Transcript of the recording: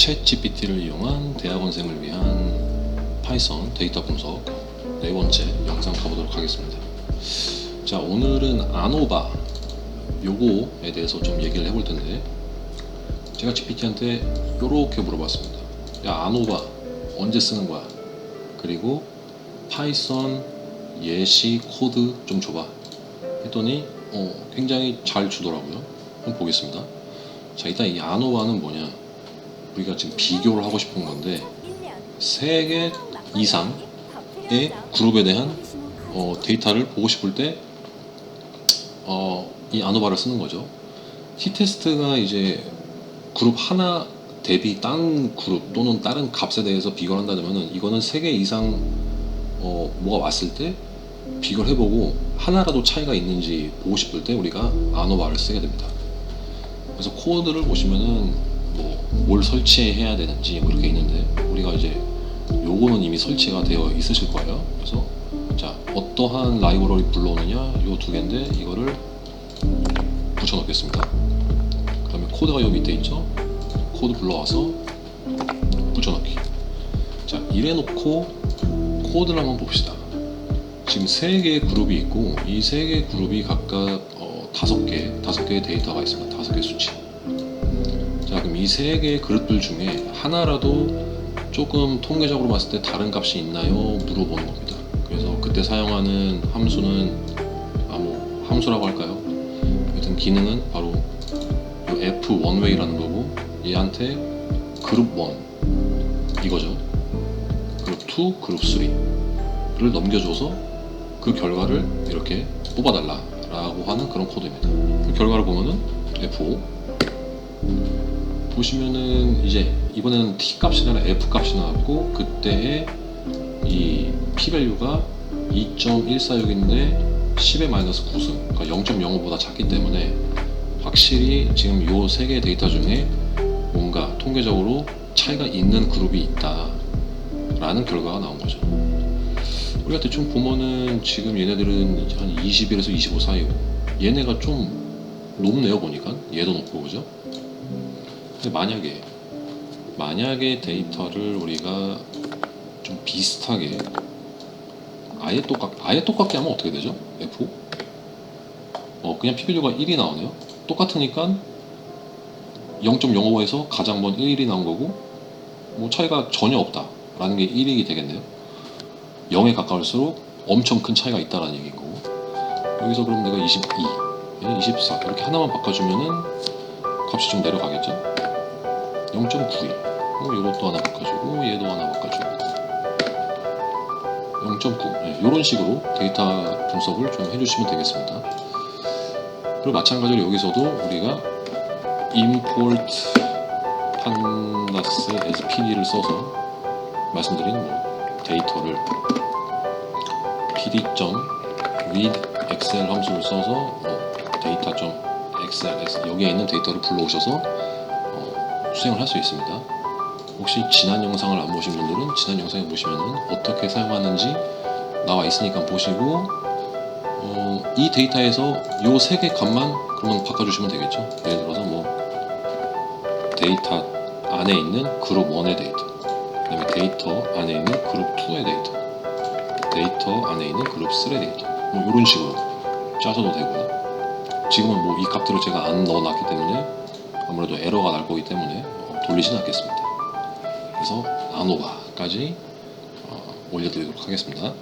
챗 GPT를 이용한 대학원생을 위한 파이썬 데이터 분석 네 번째 영상 가보도록 하겠습니다. 자 오늘은 아노바 요거에 대해서 좀 얘기를 해볼 텐데 제가 GPT한테 요렇게 물어봤습니다. 야 아노바 언제 쓰는 거야? 그리고 파이썬 예시 코드 좀 줘봐. 했더니 어, 굉장히 잘 주더라고요. 한번 보겠습니다. 자 일단 이 아노바는 뭐냐? 우리가 지금 비교를 하고 싶은 건데 세 개 이상의 그룹에 대한 어, 데이터를 보고 싶을 때 어, 이 아노바를 쓰는 거죠. T테스트가 이제 그룹 하나 대비 다른 그룹 또는 다른 값에 대해서 비교를 한다면은 이거는 세 개 이상 어, 뭐가 왔을 때 비교를 해보고 하나라도 차이가 있는지 보고 싶을 때 우리가 아노바를 쓰게 됩니다. 그래서 코드를 보시면은 뭐 뭘 설치해야 되는지 뭐 이렇게 있는데 우리가 이제 요거는 이미 설치가 되어 있으실 거예요. 그래서 자 어떠한 라이브러리 불러오느냐 요 두 개인데 이거를 붙여넣겠습니다. 그다음에 코드가 요 밑에 있죠. 코드 불러와서 붙여넣기. 자 이래놓고 코드를 한번 봅시다. 지금 세 개의 그룹이 있고 이 세 개의 그룹이 각각 어, 다섯 개, 다섯 개의 데이터가 있습니다. 다섯 개 수치. 자 그럼 이세 개의 그룹들 중에 하나라도 조금 통계적으로 봤을 때 다른 값이 있나요? 물어보는 겁니다. 그래서 그때 사용하는 함수는 아뭐 함수라고 할까요? 하여튼 기능은 바로 요 f 원웨이라는 거고 얘한테 그룹 1 이거죠. 그룹 2, 그룹 3를 넘겨줘서 그 결과를 이렇게 뽑아달라라고 하는 그런 코드입니다. 그 결과를 보면은 F5 보시면은 이제 이번에는 T 값이 아니라 F 값이 나왔고 그때의 이 P 밸류가 2.146인데 10의 마이너스 9승 그러니까 0.05보다 작기 때문에 확실히 지금 요 세 개의 데이터 중에 뭔가 통계적으로 차이가 있는 그룹이 있다 라는 결과가 나온 거죠. 우리가 대충 보면은 지금 얘네들은 한 21에서 25 사이고 얘네가 좀 높네요 보니까 얘도 높고 그죠? 근데 만약에 만약에 데이터를 우리가 좀 비슷하게 아예 똑같 아예 똑같게 하면 어떻게 되죠? F? 어 그냥 p 밸류가 1이 나오네요. 똑같으니까 0.05에서 가장 먼 1이 나온 거고 뭐 차이가 전혀 없다라는 게 1이 되겠네요. 0에 가까울수록 엄청 큰 차이가 있다라는 얘기인 거고 여기서 그럼 내가 22, 얘는 24 이렇게 하나만 바꿔주면은 값이 좀 내려가겠죠? 0.92뭐 이것도 하나 바꿔주고 얘도 하나 바꿔주고. 0.9 네, 이런 식으로 데이터 분석을 좀 해주시면 되겠습니다. 그리고 마찬가지로 여기서도 우리가 import pandas as pd를 써서 말씀드린 뭐 데이터를 pd.read excel 함수를 써서 뭐 데이터.excel에서 여기에 있는 데이터를 불러오셔서 어, 수행을 할 수 있습니다. 혹시 지난 영상을 안 보신 분들은 지난 영상에 보시면은 어떻게 사용하는지 나와 있으니까 보시고 어, 이 데이터에서 요 세 개 값만 그러면 바꿔주시면 되겠죠. 예를 들어서 뭐 데이터 안에 있는 그룹 1의 데이터, 그다음에 데이터 안에 있는 그룹 2의 데이터, 데이터 안에 있는 그룹 3의 데이터, 뭐 이런 식으로 짜셔도 되고요. 지금은 뭐 이 값들을 제가 안 넣어놨기 때문에 아무래도 에러가 날 거기 때문에 어, 돌리진 않겠습니다. 그래서 아노바까지 어, 올려드리도록 하겠습니다.